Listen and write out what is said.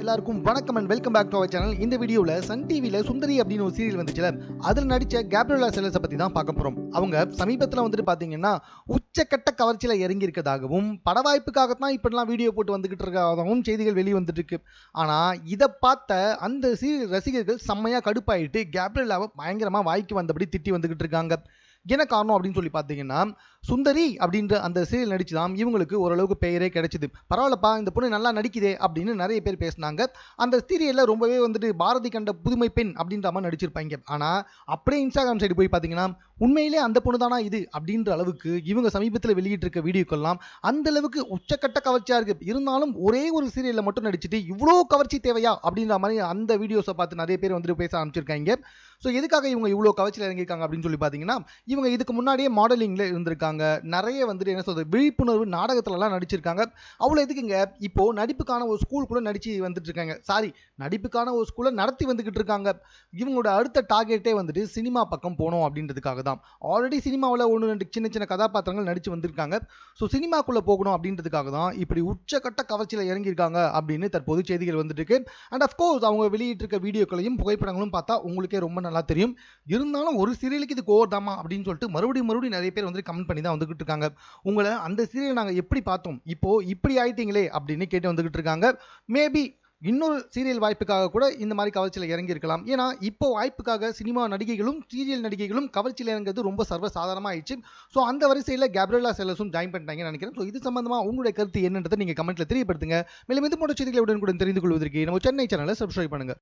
எல்லாருக்கும் வணக்கம் and welcome back to our channel இந்த வீடியோவில் சன் டிவியில் சுந்தரி அப்படின்னு ஒரு சீரியல் வந்துச்சுல. அதில் நடித்த கேப்ரலா செல்லஸை பற்றி தான் பார்க்க போகிறோம் அவங்க சமீபத்தில் வந்துட்டு பார்த்தீங்கன்னா உச்சக்கட்ட கவர்ச்சியில் இறங்கி இருக்கதாகவும் பட வாய்ப்புக்காகத்தான் இப்படிலாம் வீடியோ போட்டு வந்துக்கிட்டு இருக்கதாகவும் செய்திகள் வெளியே வந்துட்டு இருக்கு ஆனால் இதை பார்த்த அந்த சீரியல் ரசிகர்கள் செம்மையாக கடுப்பாயிட்டு கேப்ரலாவை பயங்கரமாக வாய்க்கு வந்தபடி திட்டி வந்துக்கிட்டு இருக்காங்க என்ன காரணம் அப்படின்னு சொல்லி பார்த்தீங்கன்னா சுந்தரி அப்படின்ற அந்த சீரியல் நடிச்சு தான் இவங்களுக்கு ஓரளவுக்கு பெயரே கிடைச்சிது. பரவாயில்லப்பா இந்த பொண்ணு நல்லா நடிக்குதே அப்படின்னு நிறைய பேர் பேசினாங்க. அந்த சீரியலில் ரொம்பவே வந்துட்டு பாரதி கண்ட புதுமை பெண் அப்படின்ற மாதிரி நடிச்சிருப்பாங்க. ஆனால் அப்படியே இன்ஸ்டாகிராம் சைடு போய் பார்த்தீங்கன்னா உண்மையிலே அந்த பொண்ணு தானா இது? அப்படின்ற அளவுக்கு இவங்க சமீபத்தில் வெளியிட்டிருக்க வீடியோக்கெல்லாம் அந்த அளவுக்கு உச்சக்கட்ட கவர்ச்சியாக இருக்கு. இருந்தாலும் ஒரே ஒரு சீரியலில் மட்டும் நடிச்சுட்டு இவ்வளோ கவர்ச்சி தேவையா? அப்படின்ற மாதிரி அந்த வீடியோஸை பார்த்து நிறைய பேர் வந்துட்டு பேச ஆரம்பிச்சிருக்காங்க. ஸோ எதுக்காக இவங்க இவ்வளோ கவர்ச்சியில் இறங்கியிருக்காங்க அப்படின்னு சொல்லி பார்த்தீங்கன்னா இவங்க இதுக்கு முன்னாடியே மாடலிங்கில் இருந்திருக்காங்க. நிறைய வந்துட்டு என்ன சொல்கிறது விழிப்புணர்வு நாடகத்துலலாம் நடிச்சிருக்காங்க. அவ்வளோ எதுக்குங்க? இப்போது நடிப்புக்கான ஒரு ஸ்கூல் கூட நடிச்சு வந்துட்டு இருக்காங்க சாரி நடிப்புக்கான ஒரு ஸ்கூலை நடத்தி வந்துக்கிட்டு இருக்காங்க. இவங்களோட அடுத்த டார்கெட்டே வந்துட்டு சினிமா பக்கம் போகணும் அப்படின்றதுக்காக தான் ஆல்ரெடி சினிமாவில் ஒன்று ரெண்டு சின்ன சின்ன கதாபாத்திரங்கள் நடிச்சு வந்திருக்காங்க. ஸோ சினிமாக்குள்ளே போகணும் அப்படின்றதுக்காக தான் இப்படி உச்சக்கட்ட கவர்ச்சியில் இறங்கியிருக்காங்க அப்படின்னு தற்போது செய்திகள் வந்துட்டு இருக்கு அண்ட் அஃப்கோர்ஸ் அவங்க வெளியிட்டிருக்க வீடியோக்களையும் புகைப்படங்களும் பார்த்தா உங்களுக்கே ரொம்ப நல்லா தெரியும். இருந்தாலும் ஒரு சீரியலுக்கு இது கோவர் தாமா அப்படின்னு சொல்லிட்டு மறுபடியும் மறுபடியும் நிறைய பேர் வந்து கமெண்ட் பண்ணி தான் வந்துகிட்டு இருக்காங்க. உங்களை அந்த சீரியல் நாங்கள் எப்படி பார்த்தோம்? இப்போ இப்படி ஆயிட்டீங்களே அப்படின்னு கேட்டு வந்துகிட்டு இருக்காங்க. மேபி இன்னொரு சீரியல் வாய்ப்புக்காக கூட இந்த மாதிரி கவர்ச்சியில் இறங்கியிருக்கலாம். ஏன்னா இப்போ வாய்ப்புக்காக சினிமா நடிகைகளும் சீரியல் நடிகைகளும் கவர்ச்சியில் இறங்குறது ரொம்ப சர்வ சாதாரணமாக ஆயிடுச்சு ஸோ அந்த வரிசையில் கேப்ரலா செல்லஸும் ஜாயின் பண்ணிட்டாங்கன்னு நினைக்கிறேன். ஸோ இது சம்பந்தமாக உங்களுடைய கருத்து என்னன்றதை நீங்கள் கமெண்ட்டில் தெரியப்படுத்துங்க. மேலும் இது போன்ற செய்திகளை உடனுக்குடன் தெரிந்து கொள்வதற்கு நம்ம சென்னை சேனலை சப்ஸ்கிரைப் பண்ணுங்க.